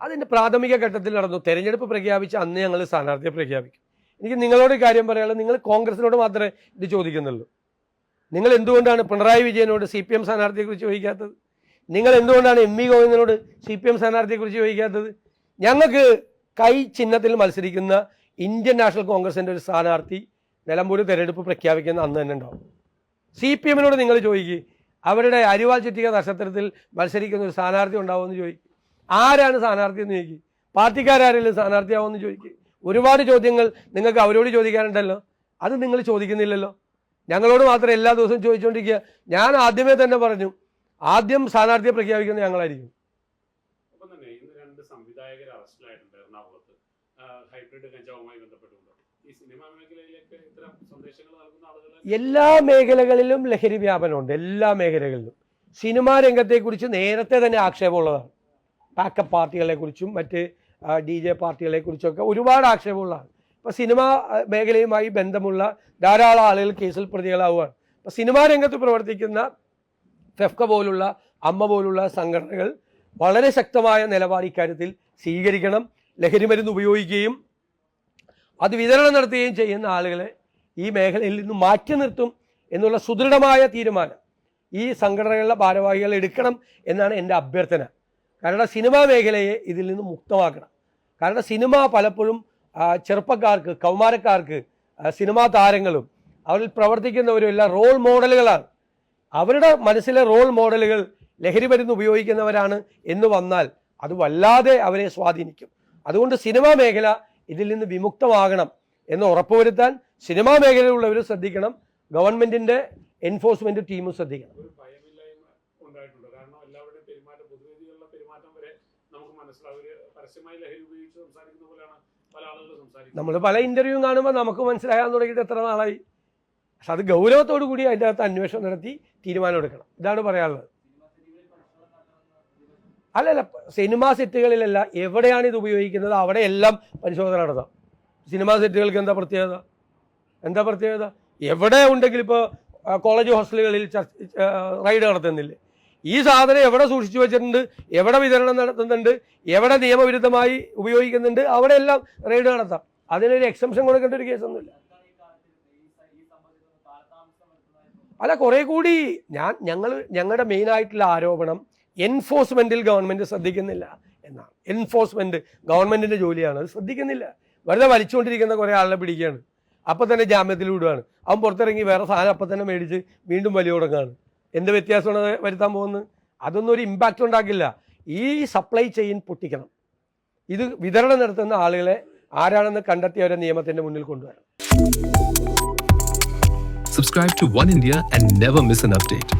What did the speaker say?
അതിന്റെ പ്രാഥമിക ഘട്ടത്തിൽ നടന്നു. തെരഞ്ഞെടുപ്പ് പ്രഖ്യാപിച്ച് അന്ന് ഞങ്ങൾ സ്ഥാനാർത്ഥിയെ പ്രഖ്യാപിക്കും. എനിക്ക് നിങ്ങളോട് കാര്യം പറയാനുള്ളത് നിങ്ങൾ കോൺഗ്രസിനോട് മാത്രമേ ഇത് ചോദിക്കുന്നുള്ളൂ. നിങ്ങൾ എന്തുകൊണ്ടാണ് പിണറായി വിജയനോട് സി പി എം സ്ഥാനാർത്ഥിയെക്കുറിച്ച് ചോദിക്കാത്തത്? നിങ്ങൾ എന്തുകൊണ്ടാണ് എം വി ഗോവിന്ദനോട് സി പി എം സ്ഥാനാർത്ഥിയെക്കുറിച്ച് ചോദിക്കാത്തത്? ഞങ്ങൾക്ക് കൈ ചിഹ്നത്തിൽ മത്സരിക്കുന്ന ഇന്ത്യൻ നാഷണൽ കോൺഗ്രസിന്റെ ഒരു സ്ഥാനാർത്ഥി നിലമ്പൂർ തെരഞ്ഞെടുപ്പ് പ്രഖ്യാപിക്കുന്ന അന്ന് തന്നെ ഉണ്ടാവും. സി പി എമ്മിനോട് നിങ്ങൾ ചോദിക്കുക അവരുടെ അരിവാൾ ചുറ്റിക നക്ഷത്രത്തിൽ മത്സരിക്കുന്ന ഒരു സ്ഥാനാർത്ഥി ഉണ്ടാവുമെന്ന് ചോദിക്കും. ആരാണ് സ്ഥാനാർത്ഥി എന്ന് ചോദിക്കും. പാർട്ടിക്കാരാരെങ്കിലും സ്ഥാനാർത്ഥിയാവുമെന്ന് ചോദിക്കും. ഒരുപാട് ചോദ്യങ്ങൾ നിങ്ങൾക്ക് അവരോട് ചോദിക്കാനുണ്ടല്ലോ. അത് നിങ്ങൾ ചോദിക്കുന്നില്ലല്ലോ. ഞങ്ങളോട് മാത്രം എല്ലാ ദിവസവും ചോദിച്ചുകൊണ്ടിരിക്കുക ഞാൻ ആദ്യമേ തന്നെ പറഞ്ഞു ആദ്യം സ്ഥാനാർത്ഥിയെ പ്രഖ്യാപിക്കുന്നത് ഞങ്ങളായിരിക്കും. സംവിധായകർ അറസ്റ്റിലായിട്ടുണ്ട് എറണാകുളത്ത്. ആ, ഹൈബ്രിഡ് കഞ്ചാവുമായി ബന്ധപ്പെട്ടുകൊണ്ട്. ഈ സിനിമാ മേഖലയിലേക്ക് ഇത്തരം സന്ദേശങ്ങൾ നൽകുന്ന എല്ലാ മേഖലകളിലും ലഹരി വ്യാപനമുണ്ട്. എല്ലാ മേഖലകളിലും. സിനിമാ രംഗത്തെക്കുറിച്ച് നേരത്തെ തന്നെ ആക്ഷേപമുള്ളതാണ്. പാക്കപ്പ് പാർട്ടികളെക്കുറിച്ചും മറ്റ് ഡി ജെ പാർട്ടികളെക്കുറിച്ചൊക്കെ ഒരുപാട് ആക്ഷേപമുള്ളതാണ്. ഇപ്പോൾ സിനിമാ മേഖലയുമായി ബന്ധമുള്ള ധാരാളം ആളുകൾ കേസിൽ പ്രതികളാവുകയാണ്. ഇപ്പോൾ സിനിമാ രംഗത്ത് പ്രവർത്തിക്കുന്ന ഫെഫ്ക പോലുള്ള അമ്മ പോലുള്ള സംഘടനകൾ വളരെ ശക്തമായ നിലപാട് ഇക്കാര്യത്തിൽ സ്വീകരിക്കണം ലഹരി മരുന്ന് ഉപയോഗിക്കുകയും അത് വിതരണം നടത്തുകയും ചെയ്യുന്ന ആളുകളെ ഈ മേഖലയിൽ നിന്ന് മാറ്റി നിർത്തും എന്നുള്ള സുദൃഢമായ തീരുമാനം ഈ സംഘടനകളുടെ ഭാരവാഹികൾ എടുക്കണം എന്നാണ് എന്റെ അഭ്യർത്ഥന. കാരണം സിനിമാ മേഖലയെ ഇതിൽ നിന്ന് മുക്തമാക്കണം. കാരണം സിനിമ പലപ്പോഴും ചെറുപ്പക്കാർക്ക് കൗമാരക്കാർക്ക് സിനിമാ താരങ്ങളും അവരിൽ പ്രവർത്തിക്കുന്നവരും എല്ലാം റോൾ മോഡലുകളാണ് അവരുടെ മനസ്സിലെ റോൾ മോഡലുകൾ ലഹരി മരുന്ന് ഉപയോഗിക്കുന്നവരാണ് എന്ന് വന്നാൽ അത് വല്ലാതെ അവരെ സ്വാധീനിക്കും. അതുകൊണ്ട് സിനിമാ മേഖല ഇതിൽ നിന്ന് വിമുക്തമാകണം എന്ന് ഉറപ്പുവരുത്താൻ സിനിമാ മേഖലയിലുള്ളവർ ശ്രദ്ധിക്കണം. ഗവൺമെന്റിന്റെ എൻഫോഴ്സ്മെന്റ് ടീമും ശ്രദ്ധിക്കണം. ഉണ്ടായിട്ടുണ്ട് കാരണം എല്ലാവരുടെയും പെരുമാറ്റം പൊതുവേദികളിലെ പെരുമാറ്റം വരെ നമുക്ക് മനസ്സിലാവും. ഒരു പരസ്യമായി ലഹരി ഉപയോഗിച്ച് സംസാരിക്കുന്ന പോലെയാണ് പല ആളുകളും സംസാരിക്കുന്നത്. നമ്മൾ പല ഇന്റർവ്യൂ കാണുമ്പോൾ നമുക്ക് മനസ്സിലാകാൻ തുടങ്ങിയിട്ട് എത്ര നാളായി? പക്ഷെ അത് ഗൗരവത്തോടു കൂടി അതിന്റെ അകത്ത് അന്വേഷണം നടത്തി തീരുമാനം എടുക്കണം. ഇതാണ് പറയാനുള്ളത്. അല്ലല്ല സിനിമാ സെറ്റുകളിലല്ല എവിടെയാണ് ഇത് ഉപയോഗിക്കുന്നത്? അവിടെയെല്ലാം പരിശോധന നടത്താം. സിനിമാ സെറ്റുകൾക്ക് എന്താ പ്രത്യേകത? എന്താ പ്രത്യേകത? എവിടെ ഉണ്ടെങ്കിൽ ഇപ്പോൾ കോളേജ് ഹോസ്റ്റലുകളിൽ റൈഡ് നടത്തുന്നില്ലേ? ഈ സാധനം എവിടെ സൂക്ഷിച്ചു വെച്ചിട്ടുണ്ട്? എവിടെ വിതരണം നടത്തുന്നുണ്ട്? എവിടെ നിയമവിരുദ്ധമായി ഉപയോഗിക്കുന്നുണ്ട്? അവിടെ എല്ലാം റെയ്ഡ് നടത്താം. അതിനൊരു എക്സംഷൻ കൊടുക്കേണ്ട ഒരു കേസൊന്നുമില്ല. അല്ല കുറെ കൂടി ഞാൻ ഞങ്ങൾ ഞങ്ങളുടെ മെയിൻ ആയിട്ടുള്ള ആരോപണം എൻഫോഴ്സ്മെന്റിൽ ഗവൺമെന്റ് ശ്രദ്ധിക്കുന്നില്ല എന്നാണ്. എൻഫോഴ്സ്മെന്റ് ഗവൺമെന്റിന്റെ ജോലിയാണ്. അത് ശ്രദ്ധിക്കുന്നില്ല. വെറുതെ വലിച്ചുകൊണ്ടിരിക്കുന്ന കുറെ ആളെ പിടിക്കുകയാണ്. അപ്പം തന്നെ ജാമ്യത്തിൽ വിടുകയാണ്. അവൻ പുറത്തിറങ്ങി വേറെ സാധനം അപ്പം തന്നെ മേടിച്ച് വീണ്ടും വലിയ തുടങ്ങുകയാണ് എന്ത് വ്യത്യാസമാണ് വരുത്താൻ പോകുന്നത്? അതൊന്നും ഒരു ഇമ്പാക്റ്റ് ഉണ്ടാക്കില്ല. ഈ സപ്ലൈ ചെയിൻ പൊട്ടിക്കണം. ഇത് വിതരണം നടത്തുന്ന ആളുകളെ ആരാണെന്ന് കണ്ടെത്തി അവരെ നിയമത്തിന്റെ മുന്നിൽ കൊണ്ടുവരണം. Subscribe to One India and never miss an update